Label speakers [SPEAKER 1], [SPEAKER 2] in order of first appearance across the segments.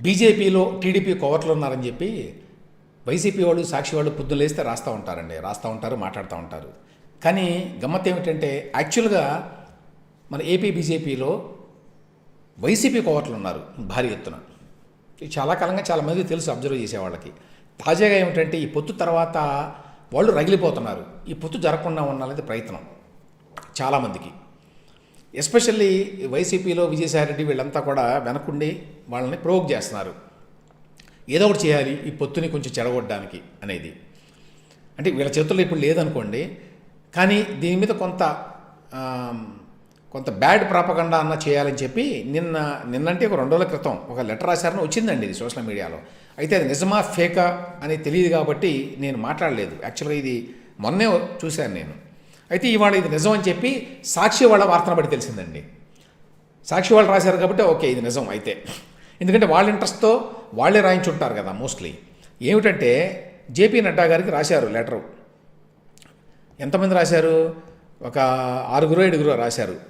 [SPEAKER 1] బీజేపీలో టీడీపీ కోవర్లు ఉన్నారని చెప్పి వైసీపీ వాళ్ళు సాక్షి వాళ్ళు పొద్దున లేస్తే రాస్తూ ఉంటారండి. రాస్తూ ఉంటారు మాట్లాడుతూ ఉంటారు. కానీ గమ్మత్ ఏమిటంటే యాక్చువల్గా మన ఏపీ బీజేపీలో వైసీపీ కోవర్లు ఉన్నారు భారీ ఎత్తున. చాలా కాలంగా చాలామంది తెలుసు అబ్జర్వ్ చేసేవాళ్ళకి తాజాగా ఏమిటంటే ఈ పొత్తు తర్వాత వాళ్ళు రగిలిపోతున్నారు. ఈ పొత్తు జరగకుండా ఉండాలనేది ప్రయత్నం చాలామందికి ఎస్పెషల్లీ వైసీపీలో విజయసాయిరెడ్డి వీళ్ళంతా కూడా వెనకుండి వాళ్ళని ప్రోవోక్ చేస్తున్నారు. ఏదో ఒకటి చేయాలి ఈ పొత్తుని కొంచెం చెడగొట్టడానికి అనేది. అంటే వీళ్ళ చేతుల్లో ఇప్పుడు లేదనుకోండి కానీ దీని మీద కొంత కొంత బ్యాడ్ ప్రాపగండా అన్న చేయాలని చెప్పి నిన్న నిన్నంటే ఒక రెండు రోజుల క్రితం ఒక లెటర్ రాశారని వచ్చిందండి ఇది సోషల్ మీడియాలో. అయితే అది నిజమా ఫేకా అని తెలియదు కాబట్టి నేను మాట్లాడలేదు. యాక్చువల్గా ఇది మొన్నే చూశాను నేను. అయితే ఇవాళ ఇది నిజం అని చెప్పి సాక్షి వాళ్ళ వార్తను బట్టి తెలిసిందండి. సాక్షి వాళ్ళు రాశారు కాబట్టి ఓకే ఇది నిజం అయితే. ఎందుకంటే వాళ్ళ ఇంట్రెస్ట్తో వాళ్ళే రాయించుంటారు కదా మోస్ట్లీ. ఏమిటంటే జేపీ నడ్డా గారికి రాశారు లెటరు. ఎంతమంది రాశారు? ఒక ఆరుగురు ఏడుగురు రాశారు.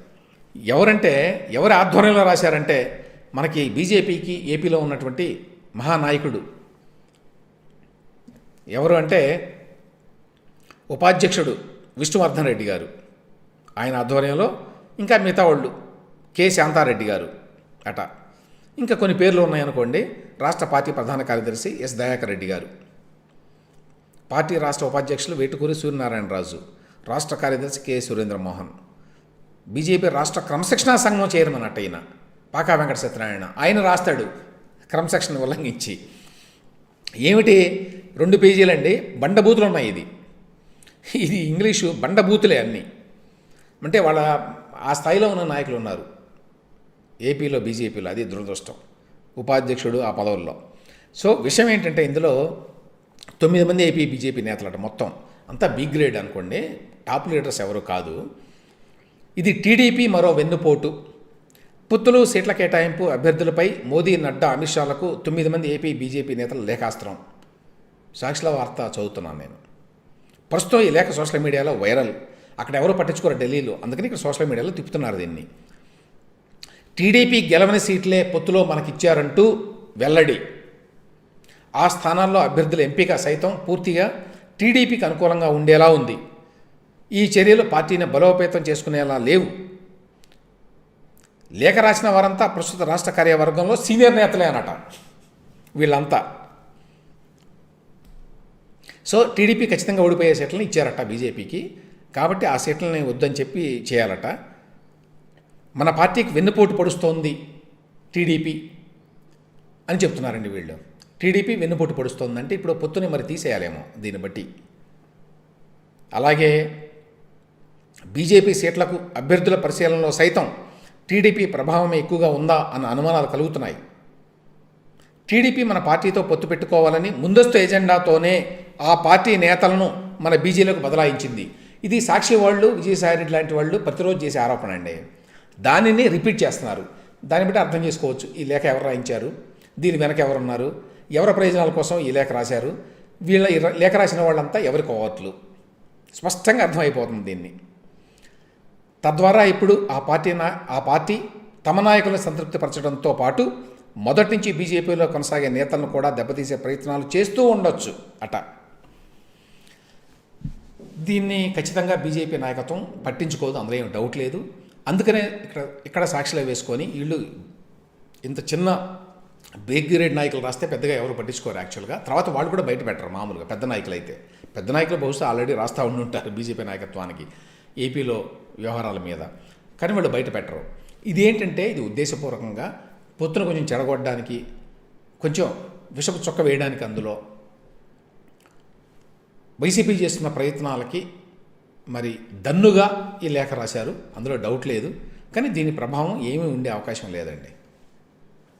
[SPEAKER 1] ఎవరంటే ఎవరి ఆధ్వర్యంలో రాశారంటే మనకి బీజేపీకి ఏపీలో ఉన్నటువంటి మహానాయకుడు. ఎవరు అంటే ఉపాధ్యక్షుడు విష్ణువర్ధన్ రెడ్డి గారు. ఆయన ఆధ్వర్యంలో ఇంకా మిగతా వాళ్ళు కె శాంతారెడ్డి గారు అట. ఇంకా కొన్ని పేర్లు ఉన్నాయనుకోండి రాష్ట్ర పార్టీ ప్రధాన కార్యదర్శి ఎస్ దయాకర్ రెడ్డి గారు. పార్టీ రాష్ట్ర ఉపాధ్యక్షులు వేటుకూరి సూర్యనారాయణ రాజు రాష్ట్ర కార్యదర్శి కె సురేంద్ర మోహన్ బీజేపీ రాష్ట్ర క్రమశిక్షణా సంఘం చైర్మన్ అట ఈయన పాకా వెంకట సత్యనారాయణ. ఆయన రాస్తాడు క్రమశిక్షణ ఉల్లంఘించి. ఏమిటి? రెండు పేజీలండి. బండబూతులు ఉన్నాయి ఇది. ఇది ఇంగ్లీషు బండబూతులే అన్నీ. అంటే వాళ్ళ ఆ స్థాయిలో ఉన్న నాయకులు ఉన్నారు. ఏపీలో బీజేపీలో అది దురదృష్టం. ఉపాధ్యక్షుడు ఆ పదవుల్లో. సో విషయం ఏంటంటే ఇందులో తొమ్మిది మంది ఏపీ బీజేపీ నేతలట మొత్తం. అంతా బి గ్రేడ్ అనుకోండి టాప్ లీడర్స్ ఎవరు కాదు. ఇది టీడీపీ మరో వెన్నుపోటు. పుత్తులు సీట్ల కేటాయింపు అభ్యర్థులపై మోదీ నడ్డా అమిత్ షాలకు తొమ్మిది మంది ఏపీ బీజేపీ నేతలు లేఖాస్త్రం. సాక్షుల వార్త చదువుతున్నాను నేను. ప్రస్తుతం ఈ లేఖ సోషల్ మీడియాలో వైరల్. అక్కడ ఎవరు పట్టించుకోరు ఢిల్లీలో. అందుకని ఇక్కడ సోషల్ మీడియాలో తిప్పుతున్నారు దీన్ని. టీడీపీ గెలవని సీట్లే పొత్తులో మనకిచ్చారంటూ వెల్లడి. ఆ స్థానాల్లో అభ్యర్థుల ఎంపిక సైతం పూర్తిగా టీడీపీకి అనుకూలంగా ఉండేలా ఉంది. ఈ చర్యలు పార్టీని బలోపేతం చేసుకునేలా లేవు. లేఖ రాసిన వారంతా ప్రస్తుత రాష్ట్ర కార్యవర్గంలో సీనియర్ నేతలే అనట వీళ్ళంతా. సో టీడీపీ ఖచ్చితంగా ఓడిపోయే సీట్లను ఇచ్చారట బీజేపీకి. కాబట్టి ఆ సీట్లని వద్దని చెప్పి చేయాలట. మన పార్టీకి వెన్నుపోటు పొడుస్తోంది టీడీపీ అని చెప్తున్నారండి వీళ్ళు. టీడీపీ వెన్నుపోటు పొడుస్తోందంటే ఇప్పుడు పొత్తుని మరి తీసేయాలేమో దీన్ని బట్టి. అలాగే బీజేపీ సీట్లకు అభ్యర్థుల పరిశీలనలో సైతం టీడీపీ ప్రభావం ఎక్కువగా ఉందా అన్న అనుమానాలు కలుగుతున్నాయి. టీడీపీ మన పార్టీతో పొత్తు పెట్టుకోవాలని ముందస్తు ఎజెండాతోనే ఆ పార్టీ నేతలను మన బీజేలకు బదలాయించింది. ఇది సాక్షి వాళ్ళు విజయసాయిరెడ్డి లాంటి వాళ్ళు ప్రతిరోజు చేసే ఆరోపణ అండి. దానిని రిపీట్ చేస్తున్నారు. దాన్ని బట్టి అర్థం చేసుకోవచ్చు ఈ లేఖ ఎవరు రాయించారు? దీని వెనక ఎవరున్నారు? ఎవరి ప్రయోజనాల కోసం ఈ లేఖ రాశారు? వీళ్ళ లేఖ రాసిన వాళ్ళంతా ఎవరి కోవట్లు స్పష్టంగా అర్థమైపోతుంది దీన్ని. తద్వారా ఇప్పుడు ఆ పార్టీ నా ఆ పార్టీ తమ నాయకులను సంతృప్తిపరచడంతో పాటు మొదటి నుంచి బీజేపీలో కొనసాగే నేతలను కూడా దెబ్బతీసే ప్రయత్నాలు చేస్తూ ఉండొచ్చు అట. దీన్ని ఖచ్చితంగా బీజేపీ నాయకత్వం పట్టించుకోదు అందులో ఏం డౌట్ లేదు. అందుకనే ఇక్కడ ఇక్కడ సాక్షిలో వేసుకొని వీళ్ళు ఇంత చిన్న బిగ్ గ్రేడ్ నాయకులు రాస్తే పెద్దగా ఎవరు పట్టించుకోరు యాక్చువల్గా తర్వాత వాళ్ళు కూడా బయట పెట్టరు మామూలుగా పెద్ద నాయకులు అయితే పెద్ద నాయకులు బహుశా ఆల్రెడీ రాస్తూ ఉండుంటారు బీజేపీ నాయకత్వానికి ఏపీలో వ్యవహారాల మీద. కానీ వాళ్ళు బయట పెట్టరు. ఇదేంటంటే ఇది ఉద్దేశపూర్వకంగా పొత్తును కొంచెం చెడగొట్టడానికి కొంచెం విషపు చొక్క వేయడానికి అందులో వైసీపీ చేస్తున్న ప్రయత్నాలకి మరి దన్నుగా ఈ లేఖ రాశారు. అందులో డౌట్ లేదు. కానీ దీని ప్రభావం ఏమీ ఉండే అవకాశం లేదండి.